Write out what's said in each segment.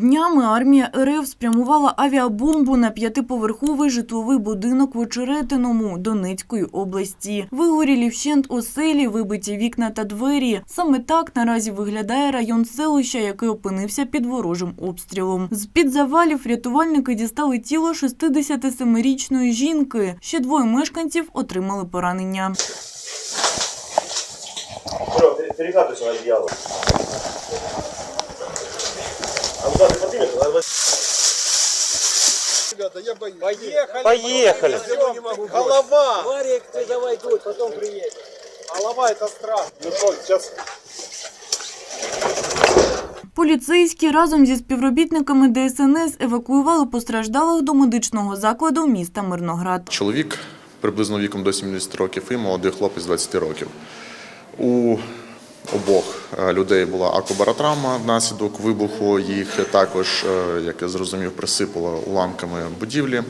Днями армія РФ спрямувала авіабомбу на п'ятиповерховий житловий будинок в Очеретиному Донецької області. Вигорілі вщент оселі, вибиті вікна та двері. Саме так наразі виглядає район селища, який опинився під ворожим обстрілом. З-під завалів рятувальники дістали тіло 67-річної жінки. Ще двоє мешканців отримали поранення. Бро, Ребята, я боюсь. Поехали. Поехали. Я не могу. Голова. Марик, ты давай тут, потом приедешь. Голова это страх. Ну что, сейчас Поліцейські разом зі співробітниками ДСНС евакуювали постраждалих до медичного закладу міста Мирноград. Чоловік приблизно віком до 70 років і молодий хлопець 20 років. У обох е, людей була акубаротравма внаслідок вибуху. Їх також, е, як я зрозумів, присипало уламками будівлі.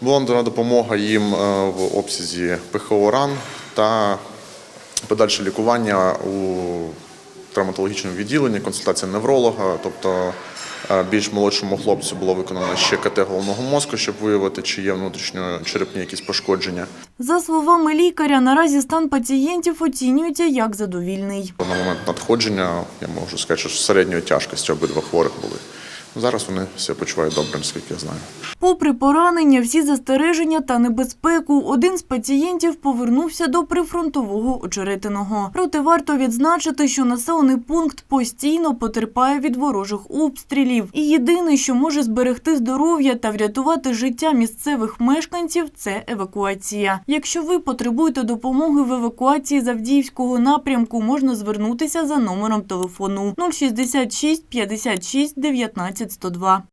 Була надана допомога їм е, в обсязі ПХО ран та подальше лікування у травматологічному відділенні, консультація невролога. Тобто більш молодшому хлопцю було виконано ще КТ головного мозку, щоб виявити, чи є внутрішньочерепні якісь пошкодження. За словами лікаря, наразі стан пацієнтів оцінюється як задовільний. На момент надходження я можу сказати, що середньої тяжкості обидва хворих були. Зараз вони все почувають добре, наскільки я знаю. Попри поранення, всі застереження та небезпеку, один з пацієнтів повернувся до прифронтового очеретиного. Проте варто відзначити, що населений пункт постійно потерпає від ворожих обстрілів. І єдине, що може зберегти здоров'я та врятувати життя місцевих мешканців, це евакуація. Якщо ви потребуєте допомоги в евакуації з Авдіївського напрямку, можна звернутися за номером телефону 066 56 19 102.